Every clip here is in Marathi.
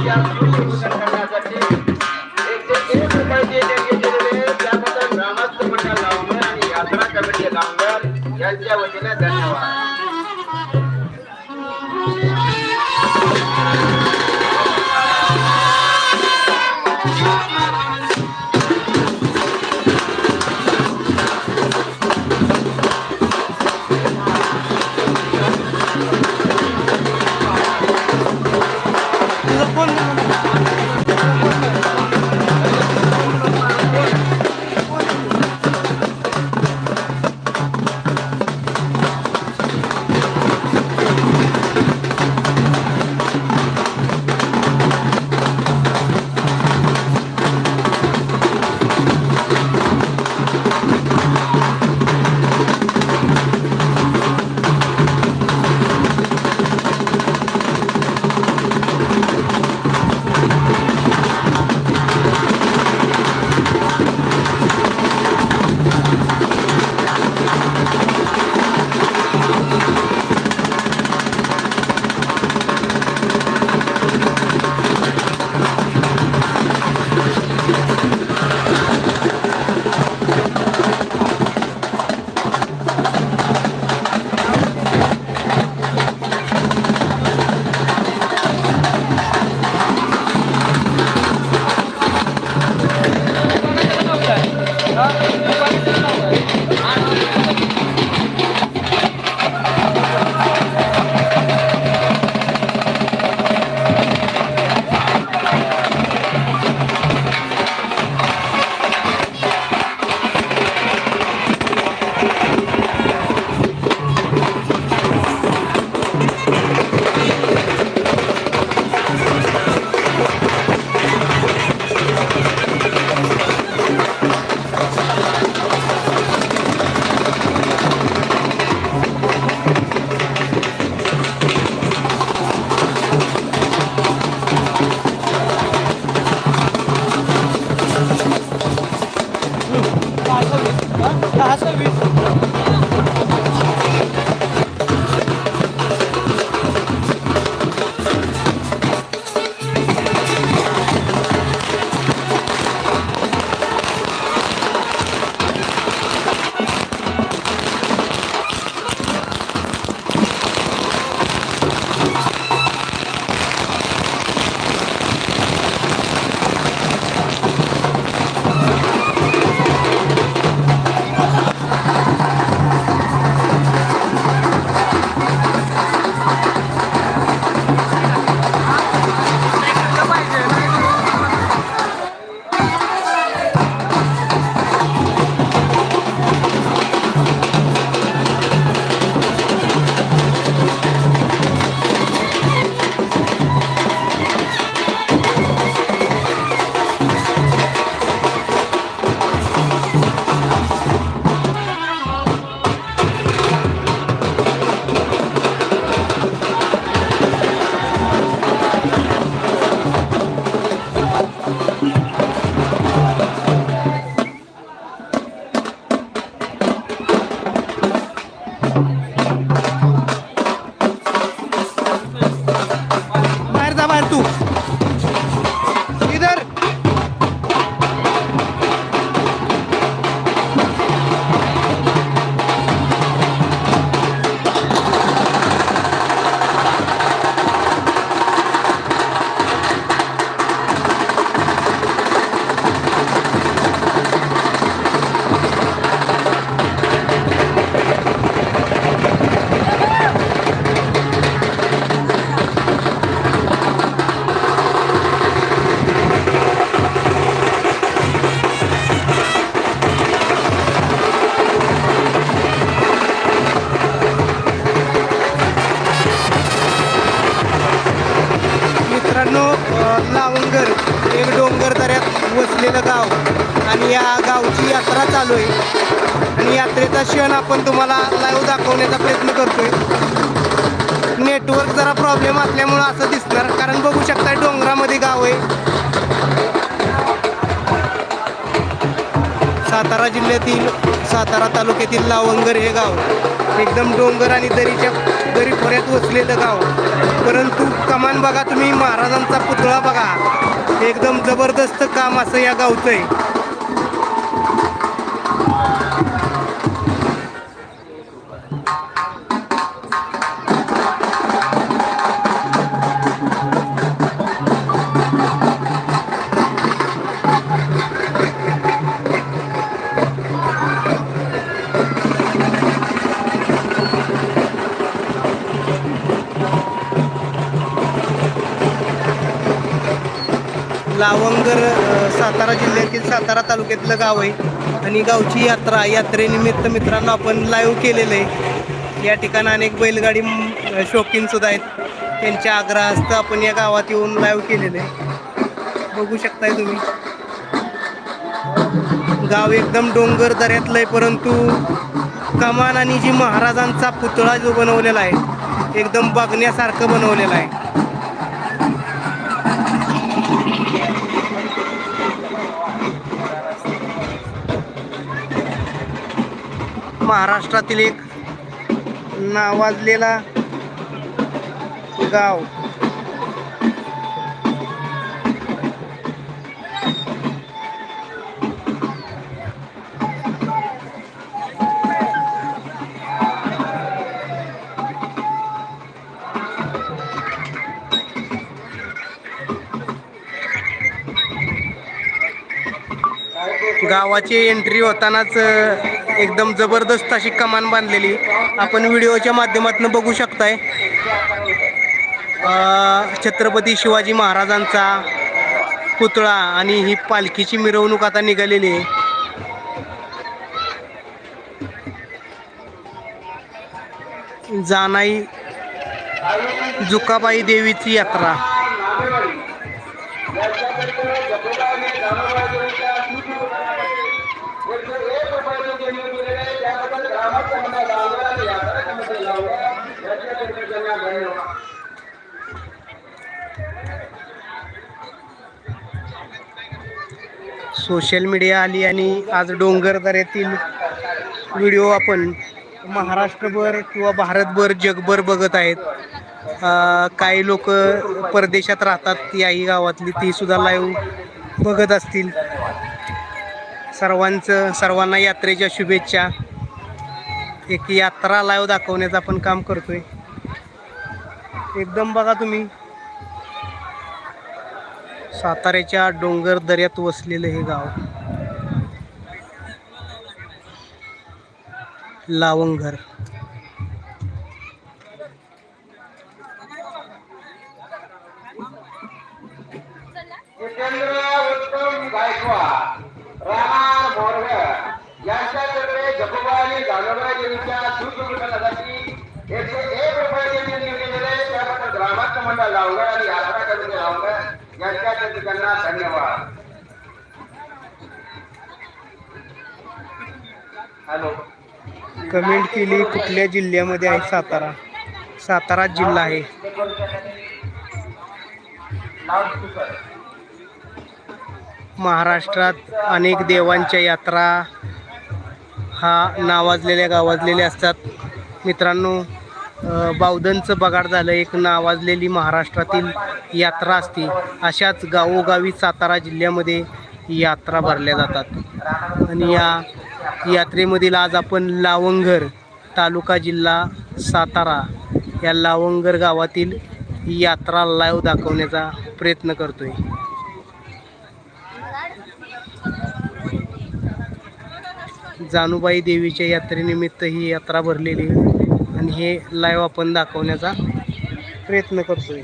या सूर्यपूजन करण्यासाठी एकशे रुपये देण्यात त्याबद्दल ग्रामस्थ मंडळ आणि यात्रा कमिटी यांच्या वतीने 감사합니다. लावंगर लावणगर एक डोंगर दऱ्यात वसलेलं गाव. आणि या गावची यात्रा चालू आहे. आणि यात्रेचा क्षण आपण तुम्हाला लाईव्ह दाखवण्याचा प्रयत्न करतोय. नेटवर्क जरा प्रॉब्लेम असल्यामुळं असं दिसणार. कारण बघू शकता डोंगरामध्ये गाव आहे. सातारा जिल्ह्यातील सातारा तालुक्यातील लावंगर हे गाव. एकदम डोंगर आणि दरीच्या गरीब खोऱ्यात वसलेलं गाव. परंतु कमान बघा तुम्ही महाराजांचा पुतळा बघा. एकदम जबरदस्त काम असं या गावचं आहे. लावंगर सातारा जिल्ह्यातील सातारा तालुक्यातलं गाव आहे. आणि गावची यात्रा यात्रेनिमित्त मित्रांनो आपण लाईव्ह केलेलं आहे. या ठिकाणी अनेक बैलगाडी शौकीनसुद्धा आहेत. त्यांच्या आग्रहास्त आपण या गावात येऊन लाईव्ह केलेलं आहे. बघू शकताय तुम्ही. गाव एकदम डोंगर दऱ्यातलं आहे परंतु कमान आणि जी महाराजांचा पुतळा जो बनवलेला आहे एकदम बघण्यासारखं बनवलेला आहे. महाराष्ट्रातील एक नावाजलेला गाव. गावाची एंट्री होतानाच एकदम जबरदस्त अशी कमान बांधलेली. आपण व्हिडिओच्या माध्यमातून बघू शकताय. छत्रपती शिवाजी महाराजांचा पुतळा आणि ही पालखीची मिरवणूक आता निघालेली आहे. जानाई जुकाबाई देवीची यात्रा. सोशल मीडिया आली आणि आज डोंगरदऱ्यातील व्हिडिओ आपण महाराष्ट्रभर किंवा भारतभर जगभर बघत आहेत. काही लोक परदेशात राहतात याही गावातली ती सुद्धा लाईव्ह बघत असतील. सर्वांचं सर्वांना यात्रेच्या शुभेच्छा. एक यात्रा लाईव्ह दाखवण्याचं आपण काम करतोय. एकदम बघा तुम्ही. साताऱ्याच्या डोंगर दऱ्यात वसलेलं हे गाव. लावंगर यांच्याकडे जगोबा आणि एकशे एक रुपये देणगी दिलेले त्याबद्दल ग्रामस्थ मंडळ लावलं आणि यात्रा कमिटी लावलं यांच्याकडे त्यांना धन्यवाद. हॅलो. कमेंट केली कुठल्या जिल्ह्यामध्ये आहे? सातारा. सातारा जिल्हा आहे. महाराष्ट्रात अनेक देवांच्या यात्रा हा नावाजलेल्या गावाजलेल्या असतात. मित्रांनो बावधनचं बगाड झालं एक नावाजलेली महाराष्ट्रातील यात्रा असते. अशाच गावोगावी सातारा जिल्ह्यामध्ये यात्रा भरल्या जातात. आणि या यात्रेमधील आज आपण लावंगर तालुका जिल्हा सातारा या लावंगर गावातील यात्रा लाईव्ह दाखवण्याचा प्रयत्न करतोय. जानुबाई देवीच्या यात्रेनिमित्त ही यात्रा भरलेली आहे. आणि हे लाईव्ह आपण दाखवण्याचा प्रयत्न करतोय.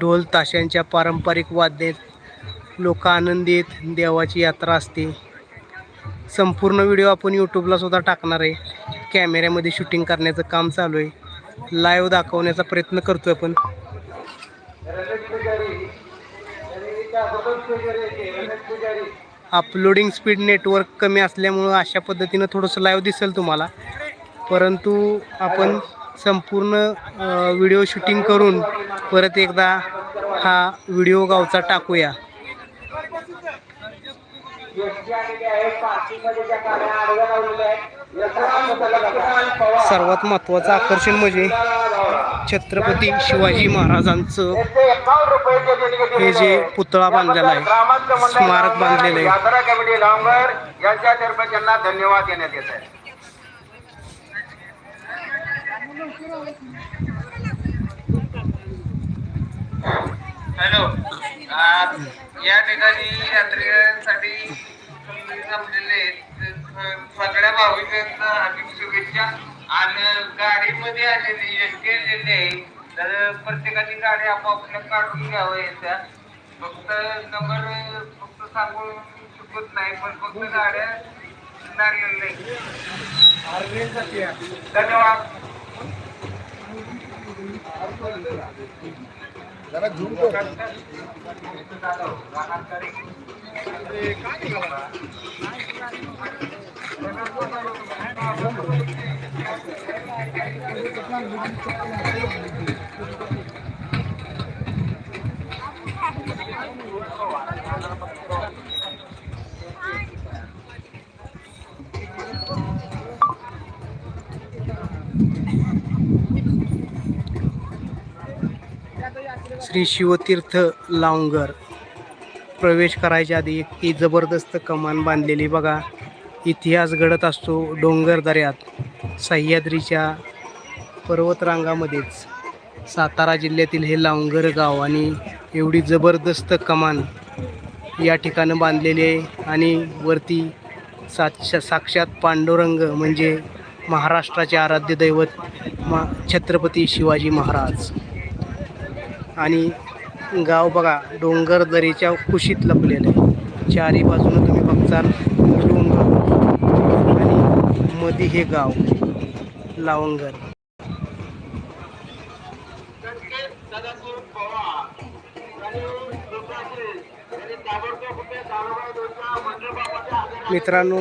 ढोल ताशांच्या पारंपरिक वाद्यात लोक आनंदीत देवाची यात्रा असते. संपूर्ण व्हिडिओ आपण यूट्यूबला सुद्धा टाकणार आहे. कॅमेऱ्यामध्ये शूटिंग करण्याचं काम चालू आहे. लाईव्ह दाखवण्याचा प्रयत्न करतोय आपण. अपलोडिंग स्पीड नेटवर्क कमी असल्यामुळं अशा पद्धतीनं थोडंसं लाईव्ह दिसेल तुम्हाला. परंतु आपण संपूर्ण व्हिडिओ शूटिंग करून परत एकदा हा व्हिडिओ गावचा टाकूया. सर्वात महत्त्वाचं आकर्षण म्हणजे छत्रपती शिवाजी महाराजांचं हे जे. पुतळा बांधलेला आहे, स्मारक बांधलेलं आहे. यांच्यातर्फे त्यांना धन्यवाद देण्यात येत आहे हॅलो या ठिकाणी यात्रेसाठी जमलेले सगळ्या भाविकांना हार्दिक शुभेच्छा आणि गाडीमध्ये आलेले आलेले आहे. तर प्रत्येकाची गाडी आपापल्या काढून घ्यावं याच्या. फक्त नंबर फक्त सांगू शकत नाही पण फक्त गाड्या लागलेल्या धन्यवाद. श्री शिवतीर्थ लावंगर. प्रवेश करायच्या आधी एक ती जबरदस्त कमान बांधलेली बघा. इतिहास घडत असतो डोंगर दऱ्यात. सह्याद्रीच्या पर्वतरांगामध्येच सातारा जिल्ह्यातील हे लावंगर गाव आणि एवढी जबरदस्त कमान या ठिकाणं बांधलेली आहे. आणि वरती साक्ष साक्षात पांडुरंग म्हणजे महाराष्ट्राचे आराध्य दैवत मा छत्रपती शिवाजी महाराज. आणि गाव बघा डोंगर दरीच्या कुशीत लपलेलं आहे. चारी बाजूनं तुम्ही बघचाल डोंगर आणि मध्ये हे गाव लावंगर. मित्रांनो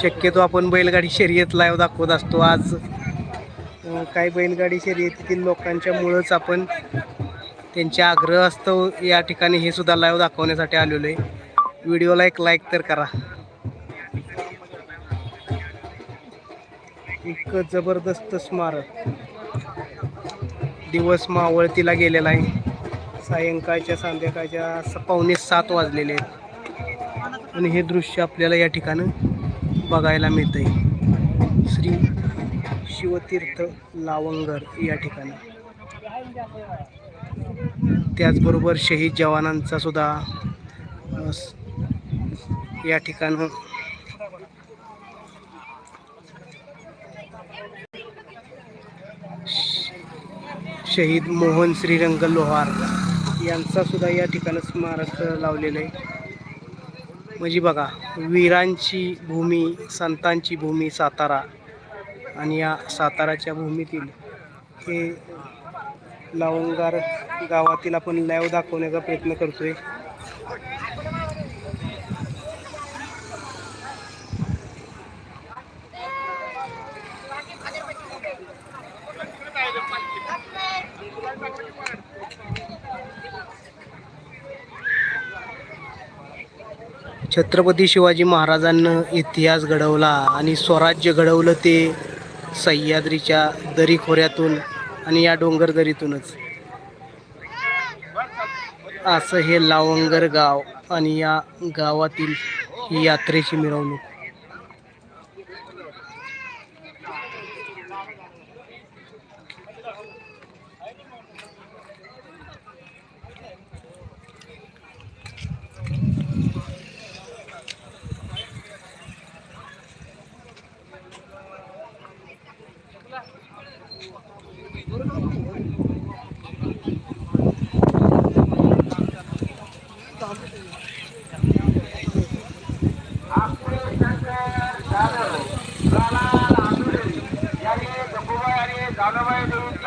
शक्यतो आपण बैलगाडी शर्यत लाईव्ह दाखवत असतो आज. काही बैलगाडी शर्यतीतील लोकांच्यामुळंच आपण त्यांच्या आग्रह असतो या ठिकाणी हे सुद्धा लाईव्ह दाखवण्यासाठी आलेलो आहे व्हिडिओला एक लाईक तर करा. एक जबरदस्त स्मारक. दिवस मावळतीला गेलेला आहे. सायंकाळच्या संध्याकाळच्या स- पावणे सात वाजलेले आहेत. आणि हे दृश्य आपल्याला या ठिकाणं बघायला मिळतंय. श्री शिवतीर्थ लावंगर या ठिकाणी. त्याचबरोबर शहीद जवानांचा सुद्धा या ठिकाणं शहीद मोहन श्रीरंग लोहार यांचा सुद्धा या ठिकाणी स्मारक लावलेलं आहे. म्हणजे बघा वीरांची भूमी संतांची भूमी सातारा आणि या साताराच्या भूमीतील हे लावंगार गावातील आपण लॅव दाखवण्याचा प्रयत्न करतोय. छत्रपती शिवाजी महाराजांनं इतिहास घडवला आणि स्वराज्य घडवलं ते सह्याद्रीच्या दरी खोऱ्यातून आणि या डोंगर दरीतूनच. असं हे लावंगर गाव आणि या गावातील ही यात्रेची मिरवणूक.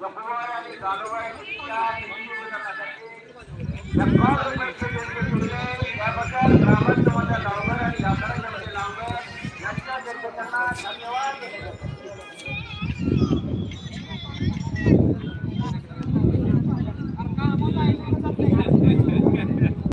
गपुवार आणि गालोबाई या निधी ग्रामस्थ